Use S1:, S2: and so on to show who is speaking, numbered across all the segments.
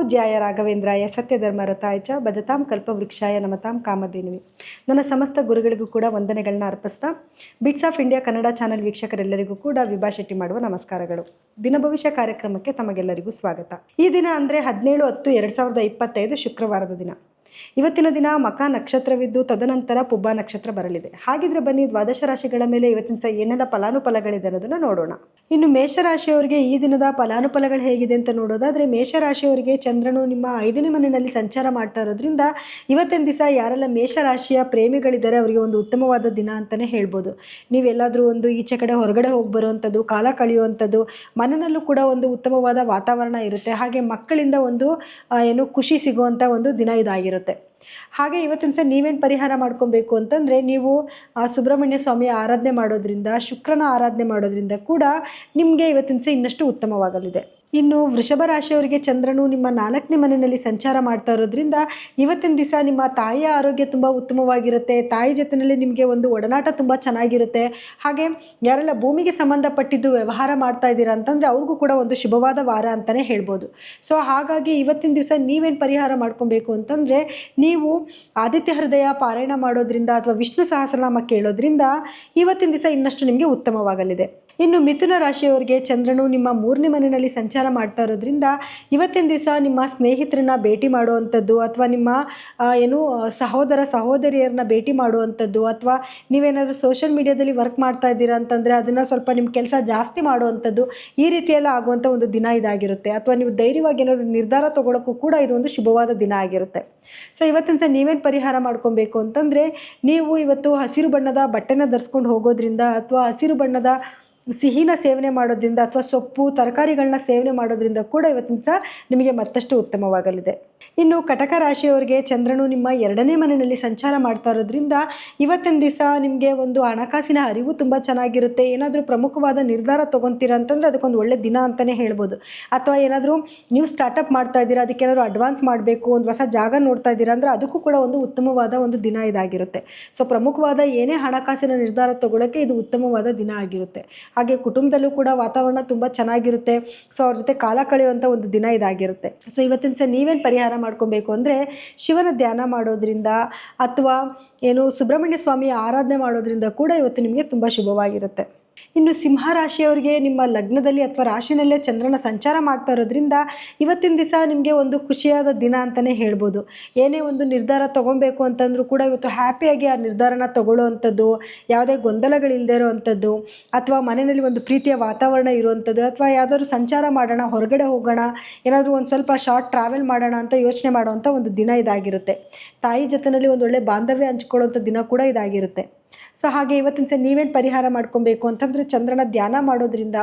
S1: ಪೂಜ್ಯಾಯ ರಾಘವೇಂದ್ರಾಯ, ಸತ್ಯಧರ್ಮರತಾಯ ಚ ಭಜತಾಂ ಕಲ್ಪವೃಕ್ಷಾಯ ನಮತಾಂ ಕಾಮಧೇನುವೆ. ನನ್ನ ಸಮಸ್ತ ಗುರುಗಳಿಗೂ ಕೂಡ ವಂದನೆಗಳನ್ನ ಅರ್ಪಿಸ್ತಾ, bits of India Kannada channel ವೀಕ್ಷಕರೆಲ್ಲರಿಗೂ ಕೂಡ ವಿಭಾ ಶೆಟ್ಟಿ ಮಾಡುವ ನಮಸ್ಕಾರಗಳು. ದಿನ ಭವಿಷ್ಯ ಕಾರ್ಯಕ್ರಮಕ್ಕೆ ತಮಗೆಲ್ಲರಿಗೂ ಸ್ವಾಗತ. ಈ ದಿನ ಅಂದರೆ ಹದಿನೇಳು ಹತ್ತು ಎರಡು ಸಾವಿರದ ಇಪ್ಪತ್ತೈದು ಶುಕ್ರವಾರದ ದಿನ. ಇವತ್ತಿನ ದಿನ ಮಕ ನಕ್ಷತ್ರವಿದ್ದು ತದನಂತರ ಪುಬ್ಬ ನಕ್ಷತ್ರ ಬರಲಿದೆ. ಹಾಗಿದ್ರೆ ಬನ್ನಿ, ದ್ವಾದಶ ರಾಶಿಗಳ ಮೇಲೆ ಇವತ್ತಿನ ಸಹ ಏನೆಲ್ಲ ಫಲಾನುಫಲಗಳಿದೆ ಅನ್ನೋದನ್ನ ನೋಡೋಣ. ಇನ್ನು ಮೇಷರಾಶಿಯವರಿಗೆ ಈ ದಿನದ ಫಲಾನುಫಲಗಳು ಹೇಗಿದೆ ಅಂತ ನೋಡೋದಾದ್ರೆ, ಮೇಷರಾಶಿಯವರಿಗೆ ಚಂದ್ರನು ನಿಮ್ಮ ಐದನೇ ಮನೆಯಲ್ಲಿ ಸಂಚಾರ ಮಾಡ್ತಾ ಇರೋದ್ರಿಂದ ಇವತ್ತಿನ ದಿವಸ ಯಾರೆಲ್ಲ ಮೇಷರಾಶಿಯ ಪ್ರೇಮಿಗಳಿದ್ದಾರೆ, ಅವರಿಗೆ ಒಂದು ಉತ್ತಮವಾದ ದಿನ ಅಂತಲೇ ಹೇಳ್ಬೋದು. ನೀವೆಲ್ಲಾದರೂ ಒಂದು ಈಚೆ ಕಡೆ ಹೊರಗಡೆ ಹೋಗಿ ಬರುವಂಥದ್ದು, ಕಾಲ ಕಳೆಯುವಂಥದ್ದು, ಮನೆಯಲ್ಲೂ ಕೂಡ ಒಂದು ಉತ್ತಮವಾದ ವಾತಾವರಣ ಇರುತ್ತೆ. ಹಾಗೆ ಮಕ್ಕಳಿಂದ ಒಂದು ಏನು ಖುಷಿ ಸಿಗುವಂಥ ಒಂದು ದಿನ ಇದಾಗಿರುತ್ತೆ. biblioteca. ಹಾಗೆ ಇವತ್ತಿನ ಸಹ ನೀವೇನು ಪರಿಹಾರ ಮಾಡ್ಕೊಬೇಕು ಅಂತಂದರೆ ನೀವು ಸುಬ್ರಹ್ಮಣ್ಯ ಸ್ವಾಮಿಯ ಆರಾಧನೆ ಮಾಡೋದ್ರಿಂದ, ಶುಕ್ರನ ಆರಾಧನೆ ಮಾಡೋದ್ರಿಂದ ಕೂಡ ನಿಮಗೆ ಇವತ್ತಿನ ಸಹ ಇನ್ನಷ್ಟು ಉತ್ತಮವಾಗಲಿದೆ. ಇನ್ನು ವೃಷಭ ರಾಶಿಯವರಿಗೆ ಚಂದ್ರನು ನಿಮ್ಮ ನಾಲ್ಕನೇ ಮನೆಯಲ್ಲಿ ಸಂಚಾರ ಮಾಡ್ತಾ ಇರೋದ್ರಿಂದ ಇವತ್ತಿನ ದಿವಸ ನಿಮ್ಮ ತಾಯಿಯ ಆರೋಗ್ಯ ತುಂಬ ಉತ್ತಮವಾಗಿರುತ್ತೆ. ತಾಯಿ ಜೊತೆಯಲ್ಲಿ ನಿಮಗೆ ಒಂದು ಒಡನಾಟ ತುಂಬ ಚೆನ್ನಾಗಿರುತ್ತೆ. ಹಾಗೆ ಯಾರೆಲ್ಲ ಭೂಮಿಗೆ ಸಂಬಂಧಪಟ್ಟಿದ್ದು ವ್ಯವಹಾರ ಮಾಡ್ತಾ ಇದ್ದೀರಾ ಅಂತಂದರೆ ಅವ್ರಿಗೂ ಕೂಡ ಒಂದು ಶುಭವಾದ ವಾರ ಅಂತಲೇ ಹೇಳ್ಬೋದು. ಸೊ ಹಾಗಾಗಿ ಇವತ್ತಿನ ದಿವಸ ನೀವೇನು ಪರಿಹಾರ ಮಾಡ್ಕೊಬೇಕು ಅಂತಂದರೆ ನೀವು ಆದಿತ್ಯ ಹೃದಯ ಪಾರಾಯಣ ಮಾಡೋದ್ರಿಂದ ಅಥವಾ ವಿಷ್ಣು ಸಹಸ್ರನಾಮ ಕೇಳೋದ್ರಿಂದ ಇವತ್ತಿನ ದಿವಸ ಇನ್ನಷ್ಟು ನಿಮಗೆ ಉತ್ತಮವಾಗಲಿದೆ. ಇನ್ನು ಮಿಥುನ ರಾಶಿಯವರಿಗೆ ಚಂದ್ರನು ನಿಮ್ಮ ಮೂರನೇ ಮನೆಯಲ್ಲಿ ಸಂಚಾರ ಮಾಡ್ತಾ ಇರೋದ್ರಿಂದ ಇವತ್ತಿನ ದಿವಸ ನಿಮ್ಮ ಸ್ನೇಹಿತರನ್ನ ಭೇಟಿ ಮಾಡುವಂಥದ್ದು ಅಥವಾ ನಿಮ್ಮ ಏನು ಸಹೋದರ ಸಹೋದರಿಯರನ್ನ ಭೇಟಿ ಮಾಡುವಂಥದ್ದು ಅಥವಾ ನೀವೇನಾದರೂ ಸೋಷಿಯಲ್ ಮೀಡಿಯಾದಲ್ಲಿ ವರ್ಕ್ ಮಾಡ್ತಾ ಇದ್ದೀರಾ ಅಂತಂದರೆ ಅದನ್ನು ಸ್ವಲ್ಪ ನಿಮ್ಮ ಕೆಲಸ ಜಾಸ್ತಿ ಮಾಡುವಂಥದ್ದು ಈ ರೀತಿಯೆಲ್ಲ ಆಗುವಂಥ ಒಂದು ದಿನ ಇದಾಗಿರುತ್ತೆ. ಅಥವಾ ನೀವು ಧೈರ್ಯವಾಗಿ ಏನಾದರೂ ನಿರ್ಧಾರ ತಗೊಳ್ಳೋಕ್ಕೂ ಕೂಡ ಇದು ಒಂದು ಶುಭವಾದ ದಿನ ಆಗಿರುತ್ತೆ. ಸೊ ಇವತ್ತಿನ ಸಹ ನೀವೇನು ಪರಿಹಾರ ಮಾಡ್ಕೊಬೇಕು ಅಂತಂದರೆ ನೀವು ಇವತ್ತು ಹಸಿರು ಬಣ್ಣದ ಬಟ್ಟೆನ ಧರಿಸ್ಕೊಂಡು ಹೋಗೋದ್ರಿಂದ ಅಥವಾ ಹಸಿರು ಬಣ್ಣದ ಸಿಹಿನ ಸೇವನೆ ಮಾಡೋದ್ರಿಂದ ಅಥವಾ ಸೊಪ್ಪು, ತರಕಾರಿಗಳನ್ನ ಸೇವನೆ ಮಾಡೋದ್ರಿಂದ ಕೂಡ ಇವತ್ತಿನ ಸಹ ನಿಮಗೆ ಮತ್ತಷ್ಟು ಉತ್ತಮವಾಗಲಿದೆ. ಇನ್ನು ಕಟಕ ರಾಶಿಯವರಿಗೆ ಚಂದ್ರನು ನಿಮ್ಮ ಎರಡನೇ ಮನೆಯಲ್ಲಿ ಸಂಚಾರ ಮಾಡ್ತಾ ಇರೋದ್ರಿಂದ ಇವತ್ತಿನ ದಿವಸ ನಿಮಗೆ ಒಂದು ಹಣಕಾಸಿನ ಅರಿವು ತುಂಬ ಚೆನ್ನಾಗಿರುತ್ತೆ. ಏನಾದರೂ ಪ್ರಮುಖವಾದ ನಿರ್ಧಾರ ತೊಗೊತೀರಾ ಅಂತಂದರೆ ಅದಕ್ಕೊಂದು ಒಳ್ಳೆ ದಿನ ಅಂತಲೇ ಹೇಳ್ಬೋದು. ಅಥವಾ ಏನಾದರೂ ನೀವು ಸ್ಟಾರ್ಟಪ್ ಮಾಡ್ತಾ ಇದ್ದೀರಾ, ಅದಕ್ಕೆ ಏನಾದರೂ ಅಡ್ವಾನ್ಸ್ ಮಾಡಬೇಕು, ಒಂದು ಹೊಸ ಜಾಗ ನೋಡ್ತಾ ಇದ್ದೀರಾ ಅಂದರೆ ಅದಕ್ಕೂ ಕೂಡ ಒಂದು ಉತ್ತಮವಾದ ಒಂದು ದಿನ ಇದಾಗಿರುತ್ತೆ. ಸೊ ಪ್ರಮುಖವಾದ ಏನೇ ಹಣಕಾಸಿನ ನಿರ್ಧಾರ ತೊಗೊಳಕ್ಕೆ ಇದು ಉತ್ತಮವಾದ ದಿನ ಆಗಿರುತ್ತೆ. ಹಾಗೆ ಕುಟುಂಬದಲ್ಲೂ ಕೂಡ ವಾತಾವರಣ ತುಂಬ ಚೆನ್ನಾಗಿರುತ್ತೆ. ಸೊ ಅವ್ರ ಜೊತೆ ಕಾಲ ಕಳೆಯುವಂಥ ಒಂದು ದಿನ ಇದಾಗಿರುತ್ತೆ. ಸೊ ಇವತ್ತಿನ ಸಹ ನೀವೇನು ಪರಿಹಾರ ಮಾಡ್ಕೊಬೇಕು ಅಂದರೆ ಶಿವನ ಧ್ಯಾನ ಮಾಡೋದ್ರಿಂದ ಅಥವಾ ಏನು ಸುಬ್ರಹ್ಮಣ್ಯ ಸ್ವಾಮಿಯ ಆರಾಧನೆ ಮಾಡೋದ್ರಿಂದ ಕೂಡ ಇವತ್ತು ನಿಮಗೆ ತುಂಬ ಶುಭವಾಗಿರುತ್ತೆ. ಇನ್ನು ಸಿಂಹ ರಾಶಿಯವರಿಗೆ ನಿಮ್ಮ ಲಗ್ನದಲ್ಲಿ ಅಥವಾ ರಾಶಿನಲ್ಲೇ ಚಂದ್ರನ ಸಂಚಾರ ಮಾಡ್ತಾ ಇರೋದ್ರಿಂದ ಇವತ್ತಿನ ದಿವಸ ನಿಮಗೆ ಒಂದು ಖುಷಿಯಾದ ದಿನ ಅಂತಲೇ ಹೇಳ್ಬೋದು. ಏನೇ ಒಂದು ನಿರ್ಧಾರ ತೊಗೊಬೇಕು ಅಂತಂದರೂ ಕೂಡ ಇವತ್ತು ಹ್ಯಾಪಿಯಾಗಿ ಆ ನಿರ್ಧಾರನ ತೊಗೊಳ್ಳೋವಂಥದ್ದು, ಯಾವುದೇ ಗೊಂದಲಗಳಿಲ್ಲದೆ ಇರೋವಂಥದ್ದು, ಅಥವಾ ಮನೆಯಲ್ಲಿ ಒಂದು ಪ್ರೀತಿಯ ವಾತಾವರಣ ಇರುವಂಥದ್ದು, ಅಥವಾ ಯಾವುದಾದ್ರೂ ಸಂಚಾರ ಮಾಡೋಣ, ಹೊರಗಡೆ ಹೋಗೋಣ, ಏನಾದರೂ ಒಂದು ಸ್ವಲ್ಪ ಶಾರ್ಟ್ ಟ್ರಾವೆಲ್ ಮಾಡೋಣ ಅಂತ ಯೋಚನೆ ಮಾಡುವಂಥ ಒಂದು ದಿನ ಇದಾಗಿರುತ್ತೆ. ತಾಯಿ ಜೊತೆಯಲ್ಲಿ ಒಂದು ಒಳ್ಳೆ ಬಾಂಧವ್ಯ ಹಂಚ್ಕೊಳ್ಳೋವಂಥ ದಿನ ಕೂಡ ಇದಾಗಿರುತ್ತೆ. ಸೊ ಹಾಗೆ ಇವತ್ತಿನ ಸಹ ನೀವೇನು ಪರಿಹಾರ ಮಾಡ್ಕೊಬೇಕು ಅಂತಂದರೆ ಚಂದ್ರನ ಧ್ಯಾನ ಮಾಡೋದ್ರಿಂದ,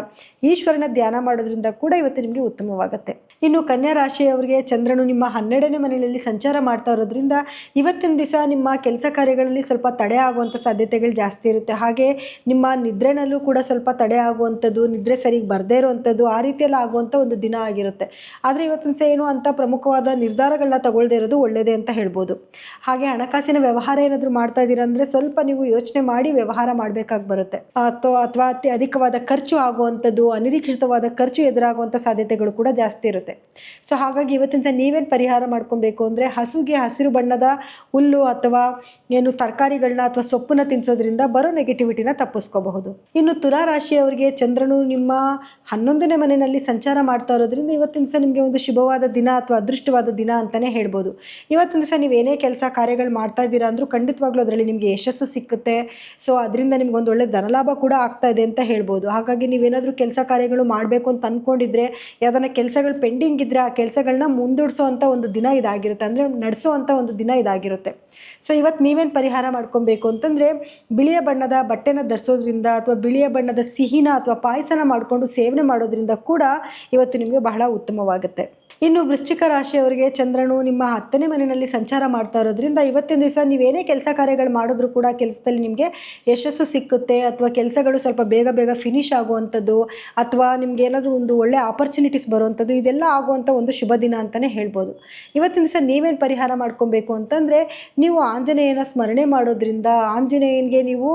S1: ಈಶ್ವರನ ಧ್ಯಾನ ಮಾಡೋದ್ರಿಂದ ಕೂಡ ಇವತ್ತು ನಿಮಗೆ ಉತ್ತಮವಾಗುತ್ತೆ. ಇನ್ನು ಕನ್ಯಾ ರಾಶಿಯವರಿಗೆ ಚಂದ್ರನು ನಿಮ್ಮ ಹನ್ನೆರಡನೇ ಮನೆಯಲ್ಲಿ ಸಂಚಾರ ಮಾಡ್ತಾ ಇರೋದ್ರಿಂದ ಇವತ್ತಿನ ದಿವಸ ನಿಮ್ಮ ಕೆಲಸ ಕಾರ್ಯಗಳಲ್ಲಿ ಸ್ವಲ್ಪ ತಡೆ ಆಗುವಂಥ ಸಾಧ್ಯತೆಗಳು ಜಾಸ್ತಿ ಇರುತ್ತೆ. ಹಾಗೆ ನಿಮ್ಮ ನಿದ್ರೆನಲ್ಲೂ ಕೂಡ ಸ್ವಲ್ಪ ತಡೆ ಆಗುವಂಥದ್ದು, ನಿದ್ರೆ ಸರಿಗೆ ಬರದೇ ಇರುವಂಥದ್ದು ಆ ರೀತಿಯಲ್ಲಿ ಆಗುವಂಥ ಒಂದು ದಿನ ಆಗಿರುತ್ತೆ. ಆದರೆ ಇವತ್ತಿನ ಸಹ ಏನು ಅಂತ ಪ್ರಮುಖವಾದ ನಿರ್ಧಾರಗಳನ್ನ ತಗೊಳ್ಳದೇ ಇರೋದು ಒಳ್ಳೆಯದೇ ಅಂತ ಹೇಳ್ಬೋದು. ಹಾಗೆ ಹಣಕಾಸಿನ ವ್ಯವಹಾರ ಏನಾದರೂ ಮಾಡ್ತಾ ಇದ್ದೀರಾ ಅಂದರೆ ಸ್ವಲ್ಪ ನೀವು ಯೋಚನೆ ಮಾಡಿ ವ್ಯವಹಾರ ಮಾಡಬೇಕಾಗಿ ಬರುತ್ತೆ. ಅಥವಾ ಅಥವಾ ಅತಿ ಅಧಿಕವಾದ ಖರ್ಚು ಆಗುವಂಥದ್ದು, ಅನಿರೀಕ್ಷಿತವಾದ ಖರ್ಚು ಎದುರಾಗುವಂಥ ಸಾಧ್ಯತೆಗಳು ಕೂಡ ಜಾಸ್ತಿ ಇರುತ್ತೆ. ಸೊ, ಹಾಗಾಗಿ ಇವತ್ತಿನ ಸಹ ನೀವೇನು ಪರಿಹಾರ ಮಾಡ್ಕೊಬೇಕು ಅಂದರೆ ಹಸುಗೆ ಹಸಿರು ಬಣ್ಣದ ಹುಲ್ಲು ಅಥವಾ ಏನು ತರಕಾರಿಗಳನ್ನ ಅಥವಾ ಸೊಪ್ಪನ್ನ ತಿನ್ನಿಸೋದ್ರಿಂದ ಬರೋ ನೆಗೆಟಿವಿಟಿನ ತಪ್ಪಿಸ್ಕೋಬಹುದು. ಇನ್ನು ತುಲಾ ರಾಶಿಯವರಿಗೆ ಚಂದ್ರನು ನಿಮ್ಮ ಹನ್ನೊಂದನೇ ಮನೆಯಲ್ಲಿ ಸಂಚಾರ ಮಾಡ್ತಾ ಇರೋದ್ರಿಂದ ಇವತ್ತಿನ ಸಹ ನಿಮಗೆ ಒಂದು ಶುಭವಾದ ದಿನ ಅಥವಾ ಅದೃಷ್ಟವಾದ ದಿನ ಅಂತಲೇ ಹೇಳ್ಬೋದು. ಇವತ್ತಿನ ಸಹ ಏನೇ ಕೆಲಸ ಕಾರ್ಯಗಳು ಮಾಡ್ತಾ ಇದ್ದೀರಾ ಅಂದರೂ ಖಂಡಿತವಾಗ್ಲೂ ಅದರಲ್ಲಿ ನಿಮಗೆ ಯಶಸ್ಸು ಸಿಕ್ಕುತ್ತೆ. ಸೊ ಅದರಿಂದ ನಿಮ್ಗೆ ಒಂದು ಒಳ್ಳೆ ಧನಲಾಭ ಕೂಡ ಆಗ್ತಾ ಇದೆ ಅಂತ ಹೇಳ್ಬೋದು. ಹಾಗಾಗಿ ನೀವೇನಾದರೂ ಕೆಲಸ ಕಾರ್ಯಗಳು ಮಾಡಬೇಕು ಅಂತ ಅಂದ್ಕೊಂಡಿದ್ರೆ ಯಾವ್ದಾನ ಕೆಲಸಗಳು ಪೆಂಡಿಂಗ್ ಇದ್ದರೆ ಆ ಕೆಲಸಗಳನ್ನ ಮುಂದೂಡಿಸೋವಂಥ ಒಂದು ದಿನ ಇದಾಗಿರುತ್ತೆ. ಅಂದರೆ ನಡೆಸೋವಂಥ ಒಂದು ದಿನ ಇದಾಗಿರುತ್ತೆ. ಸೊ ಇವತ್ತು ನೀವೇನು ಪರಿಹಾರ ಮಾಡ್ಕೊಬೇಕು ಅಂತಂದರೆ, ಬಿಳಿಯ ಬಣ್ಣದ ಬಟ್ಟೆನ ಧರಿಸೋದ್ರಿಂದ ಅಥವಾ ಬಿಳಿಯ ಬಣ್ಣದ ಸಿಹಿನ ಅಥವಾ ಪಾಯಸನ ಮಾಡಿಕೊಂಡು ಸೇವನೆ ಮಾಡೋದ್ರಿಂದ ಕೂಡ ಇವತ್ತು ನಿಮಗೆ ಬಹಳ ಉತ್ತಮವಾಗುತ್ತೆ. ಇನ್ನು ವೃಶ್ಚಿಕ ರಾಶಿಯವರಿಗೆ ಚಂದ್ರನು ನಿಮ್ಮ ಹತ್ತನೇ ಮನೆಯಲ್ಲಿ ಸಂಚಾರ ಮಾಡ್ತಾ ಇರೋದ್ರಿಂದ ಇವತ್ತಿನ ದಿವಸ ನೀವೇನೇ ಕೆಲಸ ಕಾರ್ಯಗಳು ಮಾಡಿದ್ರೂ ಕೂಡ ಕೆಲಸದಲ್ಲಿ ನಿಮಗೆ ಯಶಸ್ಸು ಸಿಕ್ಕುತ್ತೆ ಅಥವಾ ಕೆಲಸಗಳು ಸ್ವಲ್ಪ ಬೇಗ ಬೇಗ ಫಿನಿಶ್ ಆಗುವಂಥದ್ದು ಅಥವಾ ನಿಮ್ಗೆ ಏನಾದರೂ ಒಂದು ಒಳ್ಳೆ ಆಪರ್ಚುನಿಟೀಸ್ ಬರುವಂಥದ್ದು ಇದೆಲ್ಲ ಆಗುವಂಥ ಒಂದು ಶುಭ ದಿನ ಅಂತಲೇ ಹೇಳ್ಬೋದು. ಇವತ್ತಿನ ದಿವಸ ನೀವೇನು ಪರಿಹಾರ ಮಾಡ್ಕೊಬೇಕು ಅಂತಂದರೆ ನೀವು ಆಂಜನೇಯನ ಸ್ಮರಣೆ ಮಾಡೋದ್ರಿಂದ ಆಂಜನೇಯನಿಗೆ ನೀವು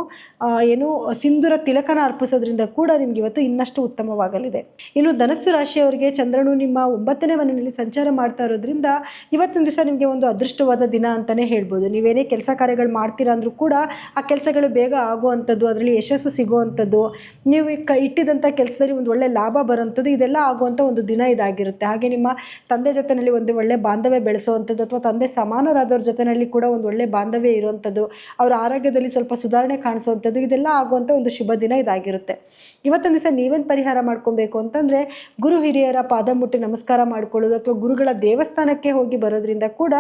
S1: ಏನು ಸಿಂಧೂರ ತಿಲಕನ ಅರ್ಪಿಸೋದ್ರಿಂದ ಕೂಡ ನಿಮ್ಗೆ ಇವತ್ತು ಇನ್ನಷ್ಟು ಉತ್ತಮವಾಗಲಿದೆ. ಇನ್ನು ಧನಸ್ಸು ರಾಶಿಯವರಿಗೆ ಚಂದ್ರನು ನಿಮ್ಮ ಒಂಬತ್ತನೇ ಮನೆಯಲ್ಲಿ ಮನೆಯಲ್ಲಿ ಸಂಚಾರ ಮಾಡ್ತಾ ಇರೋದ್ರಿಂದ ಇವತ್ತಿನ ದಿವಸ ನಿಮಗೆ ಒಂದು ಅದೃಷ್ಟವಾದ ದಿನ ಅಂತಲೇ ಹೇಳ್ಬೋದು. ನೀವೇನೇ ಕೆಲಸ ಕಾರ್ಯಗಳು ಮಾಡ್ತೀರಾ ಅಂದರೂ ಕೂಡ ಆ ಕೆಲಸಗಳು ಬೇಗ ಆಗುವಂಥದ್ದು, ಅದರಲ್ಲಿ ಯಶಸ್ಸು ಸಿಗುವಂಥದ್ದು, ನೀವು ಕ ಇಟ್ಟಿದಂಥ ಕೆಲಸದಲ್ಲಿ ಒಂದು ಒಳ್ಳೆ ಲಾಭ ಬರೋಂಥದ್ದು ಇದೆಲ್ಲ ಆಗುವಂಥ ಒಂದು ದಿನ ಇದಾಗಿರುತ್ತೆ. ಹಾಗೆ ನಿಮ್ಮ ತಂದೆ ಜೊತೆಯಲ್ಲಿ ಒಂದು ಒಳ್ಳೆ ಬಾಂಧವ್ಯ ಬೆಳೆಸುವಂಥದ್ದು ಅಥವಾ ತಂದೆ ಸಮಾನರಾದವ್ರ ಜೊತೆಯಲ್ಲಿ ಕೂಡ ಒಂದು ಒಳ್ಳೆ ಬಾಂಧವ್ಯ ಇರುವಂಥದ್ದು, ಅವರ ಆರೋಗ್ಯದಲ್ಲಿ ಸ್ವಲ್ಪ ಸುಧಾರಣೆ ಕಾಣಿಸುವಂಥದ್ದು, ಇದೆಲ್ಲ ಆಗುವಂಥ ಒಂದು ಶುಭ ದಿನ ಇದಾಗಿರುತ್ತೆ. ಇವತ್ತಿನ ದಿವಸ ನೀವೇನು ಪರಿಹಾರ ಮಾಡ್ಕೊಬೇಕು ಅಂತಂದರೆ ಗುರು ಹಿರಿಯರ ಪಾದ ಮುಟ್ಟಿ ನಮಸ್ಕಾರ ಮಾಡ್ಕೊಳ್ಳೋದು ಅಥವಾ ಗುರುಗಳ ದೇವಸ್ಥಾನಕ್ಕೆ ಹೋಗಿ ಬರೋದ್ರಿಂದ ಕೂಡ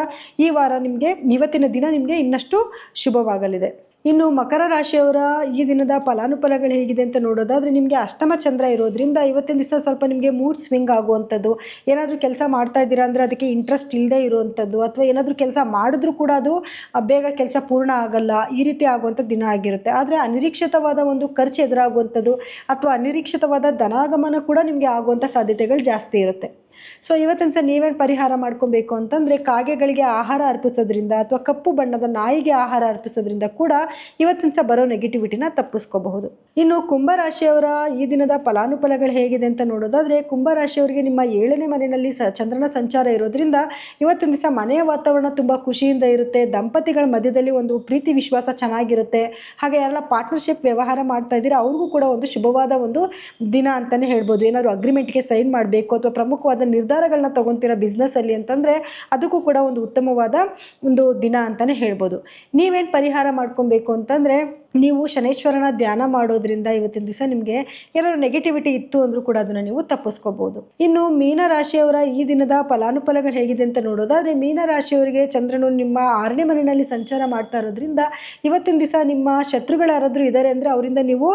S1: ಈ ವಾರ ನಿಮಗೆ ಇವತ್ತಿನ ದಿನ ನಿಮಗೆ ಇನ್ನಷ್ಟು ಶುಭವಾಗಲಿದೆ. ಇನ್ನು ಮಕರ ರಾಶಿಯವರ ಈ ದಿನದ ಫಲಾನುಫಲಗಳು ಹೇಗಿದೆ ಅಂತ ನೋಡೋದಾದರೆ ನಿಮಗೆ ಅಷ್ಟಮ ಚಂದ್ರ ಇರೋದ್ರಿಂದ ಇವತ್ತಿನ ದಿವಸ ಸ್ವಲ್ಪ ನಿಮಗೆ ಮೂಡ್ ಸ್ವಿಂಗ್ ಆಗುವಂಥದ್ದು. ಏನಾದರೂ ಕೆಲಸ ಮಾಡ್ತಾ ಇದ್ದೀರಾ ಅಂದರೆ ಅದಕ್ಕೆ ಇಂಟ್ರೆಸ್ಟ್ ಇಲ್ಲದೆ ಇರುವಂಥದ್ದು ಅಥವಾ ಏನಾದರೂ ಕೆಲಸ ಮಾಡಿದ್ರೂ ಕೂಡ ಅದು ಬೇಗ ಕೆಲಸ ಪೂರ್ಣ ಆಗಲ್ಲ, ಈ ರೀತಿ ಆಗುವಂಥ ದಿನ ಆಗಿರುತ್ತೆ. ಆದರೆ ಅನಿರೀಕ್ಷಿತವಾದ ಒಂದು ಖರ್ಚು ಎದುರಾಗುವಂಥದ್ದು ಅಥವಾ ಅನಿರೀಕ್ಷಿತವಾದ ಧನಾಗಮನ ಕೂಡ ನಿಮಗೆ ಆಗುವಂಥ ಸಾಧ್ಯತೆಗಳು ಜಾಸ್ತಿ ಇರುತ್ತೆ. ಸೊ ಇವತ್ತಿನ ಸಹ ನೀವೇನು ಪರಿಹಾರ ಮಾಡ್ಕೊಬೇಕು ಅಂತಂದರೆ ಕಾಗೆಗಳಿಗೆ ಆಹಾರ ಅರ್ಪಿಸೋದ್ರಿಂದ ಅಥವಾ ಕಪ್ಪು ಬಣ್ಣದ ನಾಯಿಗೆ ಆಹಾರ ಅರ್ಪಿಸೋದ್ರಿಂದ ಕೂಡ ಇವತ್ತಿನ ಸಹ ಬರೋ ನೆಗೆಟಿವಿಟಿನ ತಪ್ಪಿಸ್ಕೋಬಹುದು. ಇನ್ನು ಕುಂಭರಾಶಿಯವರ ಈ ದಿನದ ಫಲಾನುಫಲಗಳು ಹೇಗಿದೆ ಅಂತ ನೋಡೋದಾದರೆ ಕುಂಭರಾಶಿಯವರಿಗೆ ನಿಮ್ಮ ಏಳನೇ ಮನೆಯಲ್ಲಿ ಚಂದ್ರನ ಸಂಚಾರ ಇರೋದ್ರಿಂದ ಇವತ್ತಿನ ದಿವಸ ಮನೆಯ ವಾತಾವರಣ ತುಂಬ ಖುಷಿಯಿಂದ ಇರುತ್ತೆ. ದಂಪತಿಗಳ ಮಧ್ಯದಲ್ಲಿ ಒಂದು ಪ್ರೀತಿ ವಿಶ್ವಾಸ ಚೆನ್ನಾಗಿರುತ್ತೆ. ಹಾಗೆ ಯಾರೆಲ್ಲ ಪಾರ್ಟ್ನರ್ಶಿಪ್ ವ್ಯವಹಾರ ಮಾಡ್ತಾ ಇದ್ದೀರಾ ಅವ್ರಿಗೂ ಕೂಡ ಒಂದು ಶುಭವಾದ ಒಂದು ದಿನ ಅಂತಲೇ ಹೇಳ್ಬೋದು. ಏನಾದರೂ ಅಗ್ರಿಮೆಂಟ್ಗೆ ಸೈನ್ ಮಾಡಬೇಕು ಅಥವಾ ಪ್ರಮುಖವಾದ ನಿರ್ಧಾರಗಳನ್ನ ತೊಗೊತೀರ ಬಿಸ್ನೆಸ್ಸಲ್ಲಿ ಅಂತಂದರೆ ಅದಕ್ಕೂ ಕೂಡ ಒಂದು ಉತ್ತಮವಾದ ಒಂದು ದಿನ ಅಂತಲೇ ಹೇಳ್ಬೋದು. ನೀವೇನು ಪರಿಹಾರ ಮಾಡ್ಕೊಬೇಕು ಅಂತಂದರೆ ನೀವು ಶನೇಶ್ವರನ ಧ್ಯಾನ ಮಾಡೋದ್ರಿಂದ ಇವತ್ತಿನ ದಿವಸ ನಿಮಗೆ ಏನಾದರೂ ನೆಗೆಟಿವಿಟಿ ಇತ್ತು ಅಂದರೂ ಕೂಡ ಅದನ್ನು ನೀವು ತಪ್ಪಿಸ್ಕೋಬೋದು. ಇನ್ನು ಮೀನ ರಾಶಿಯವರ ಈ ದಿನದ ಫಲಾನುಫಲಗಳು ಹೇಗಿದೆ ಅಂತ ನೋಡೋದಾದರೆ ಮೀನ ರಾಶಿಯವರಿಗೆ ಚಂದ್ರನು ನಿಮ್ಮ ಆರನೇ ಮನೆಯಲ್ಲಿ ಸಂಚಾರ ಮಾಡ್ತಾ ಇರೋದ್ರಿಂದ ಇವತ್ತಿನ ದಿವಸ ನಿಮ್ಮ ಶತ್ರುಗಳು ಯಾರಾದರೂ ಇದ್ದಾರೆ ಅಂದರೆ ಅವರಿಂದ ನೀವು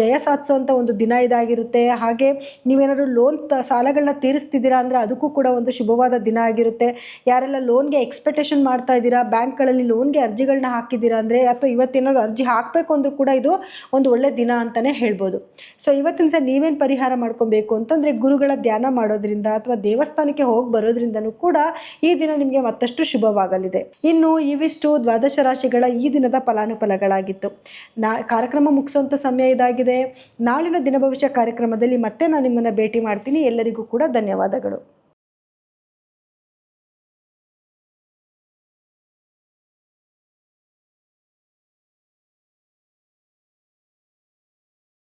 S1: ಜಯ ಸಾಧಿಸುವಂಥ ಒಂದು ದಿನ ಇದಾಗಿರುತ್ತೆ. ಹಾಗೆ ನೀವೇನಾದರೂ ಲೋನ್ ಸಾಲಗಳನ್ನ ತೀರಿಸ್ತಿದ್ದೀರಾ ಅಂದರೆ ಅದಕ್ಕೂ ಕೂಡ ಒಂದು ಶುಭವಾದ ದಿನ ಆಗಿರುತ್ತೆ. ಯಾರೆಲ್ಲ ಲೋನ್ಗೆ ಎಕ್ಸ್ಪೆಕ್ಟೇಷನ್ ಮಾಡ್ತಾ ಇದ್ದೀರಾ, ಬ್ಯಾಂಕ್ಗಳಲ್ಲಿ ಲೋನ್ಗೆ ಅರ್ಜಿಗಳನ್ನ ಹಾಕಿದ್ದೀರಾ ಅಂದರೆ, ಅಥವಾ ಇವತ್ತೇನಾದ್ರು ಅರ್ಜಿ ಹಾಕಬೇಕು ಅಂದರೂ ಕೂಡ ಇದು ಒಂದು ಒಳ್ಳೆ ದಿನ ಅಂತಲೇ ಹೇಳ್ಬೋದು. ಸೊ ಇವತ್ತಿನ ಸಹ ನೀವೇನು ಪರಿಹಾರ ಮಾಡ್ಕೊಬೇಕು ಅಂತಂದರೆ ಗುರುಗಳ ಧ್ಯಾನ ಮಾಡೋದ್ರಿಂದ ಅಥವಾ ದೇವಸ್ಥಾನಕ್ಕೆ ಹೋಗಿ ಬರೋದ್ರಿಂದನೂ ಕೂಡ ಈ ದಿನ ನಿಮಗೆ ಮತ್ತಷ್ಟು ಶುಭವಾಗಲಿದೆ. ಇನ್ನು ಇವಿಷ್ಟು ದ್ವಾದಶ ರಾಶಿಗಳ ಈ ದಿನದ ಫಲಾನುಫಲಗಳಾಗಿತ್ತು. ನಾ, ಕಾರ್ಯಕ್ರಮ ಮುಗಿಸುವಂಥ ಸಮಯ ಇದಾಗಿದೆ. ನಾಳಿನ ದಿನ ಭವಿಷ್ಯ ಕಾರ್ಯಕ್ರಮದಲ್ಲಿ ಮತ್ತೆ ನಾನು ನಿಮ್ಮನ್ನು ಭೇಟಿ ಮಾಡ್ತೀನಿ. ಎಲ್ಲರಿಗೂ ಕೂಡ ಧನ್ಯವಾದಗಳು.